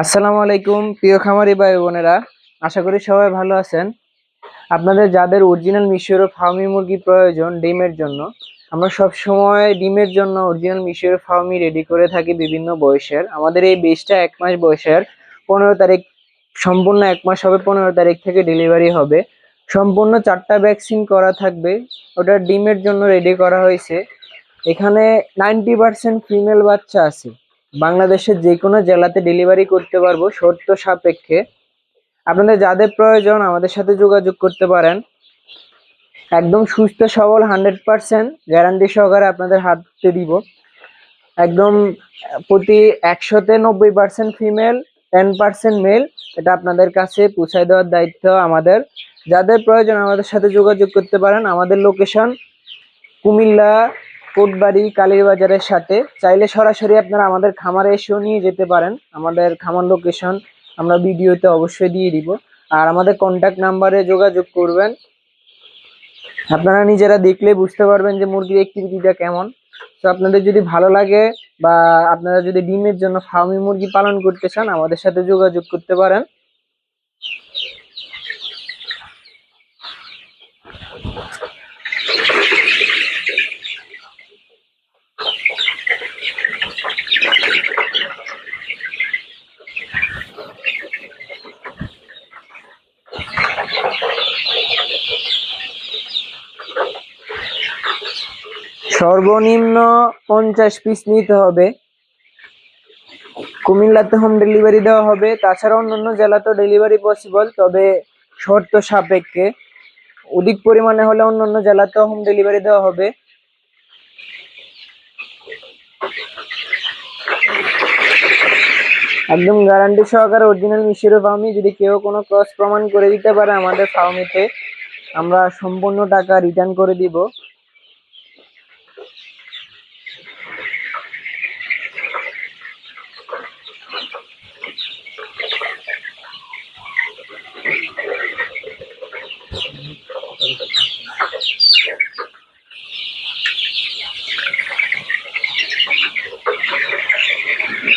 আসসালামু আলাইকুম, প্রিয় খামারি ভাই বোনেরা। আশা করি সবাই ভালো আছেন। আপনাদের যাদের অরিজিনাল মিশরীয় ফার্মি মুরগি প্রয়োজন ডিমের জন্য, আমরা সব সময় ডিমের জন্য অরিজিনাল মিশরীয় ফার্মি রেডি করে থাকি বিভিন্ন বয়সের। আমাদের এই বেশটা এক মাস বয়সের, পনেরো তারিখ, সম্পূর্ণ এক মাস হবে, পনেরো তারিখ থেকে ডেলিভারি হবে। সম্পূর্ণ চারটা ভ্যাকসিন করা থাকবে, ওটা ডিমের জন্য রেডি করা হয়েছে। এখানে নাইনটি পার্সেন্ট ফিমেল বাচ্চা আছে। বাংলাদেশের যে কোনো জেলাতে ডেলিভারি করতে পারব, শর্ত সাপেক্ষে। আপনাদের যাদের প্রয়োজন, আমাদের সাথে যোগাযোগ করতে পারেন। একদম সুস্থ, সবল হান্ড্রেড পার্সেন্ট গ্যারান্টি সহকারে আপনাদের হাতে দিব। একদম প্রতি একশোতে নব্বই percent female ten percent male এটা আপনাদের কাছে পৌঁছায় দেওয়ার দায়িত্ব আমাদের। যাদের প্রয়োজন, আমাদের সাথে যোগাযোগ করতে পারেন। আমাদের লোকেশন কুমিল্লা কোটবাড়ি কালীবাজারের সাথে। চাইলে সরাসরি আপনারা আমাদের খামারে এসেও নিয়ে যেতে পারেন। আমাদের খামার লোকেশন আমরা ভিডিওতে অবশ্যই দিয়ে দিব। আর আমাদের কন্ট্যাক্ট নাম্বারে যোগাযোগ করবেন। আপনারা নিজেরা দেখলে বুঝতে পারবেন যে মুরগির অ্যাক্টিভিটিটা কেমন। তো আপনাদের যদি ভালো লাগে বা আপনারা যদি ডিমের জন্য ফার্মি মুরগি পালন করতে চান, আমাদের সাথে যোগাযোগ করতে পারেন। সর্বনিম্ন পঞ্চাশ পিস নিতে হবে। কুমিল্লাতে হোম ডেলিভারি দেওয়া হবে। তাছাড়া অন্যান্য জেলাতেও ডেলিভারি পসিবল তবে শর্ত সাপেক্ষে। অধিক পরিমাণে হলে অন্যান্য জেলাতেও হোম ডেলিভারি দেওয়া হবে। একদম গ্যারান্টি সহকারে অরিজিনাল মিশরীয় ফার্মি যদি কেউ কোনো ক্রস প্রমাণ করে দিতে পারে আমাদের ফার্মিতে আমরা সম্পূর্ণ টাকা রিটার্ন করে দিব। Thank you.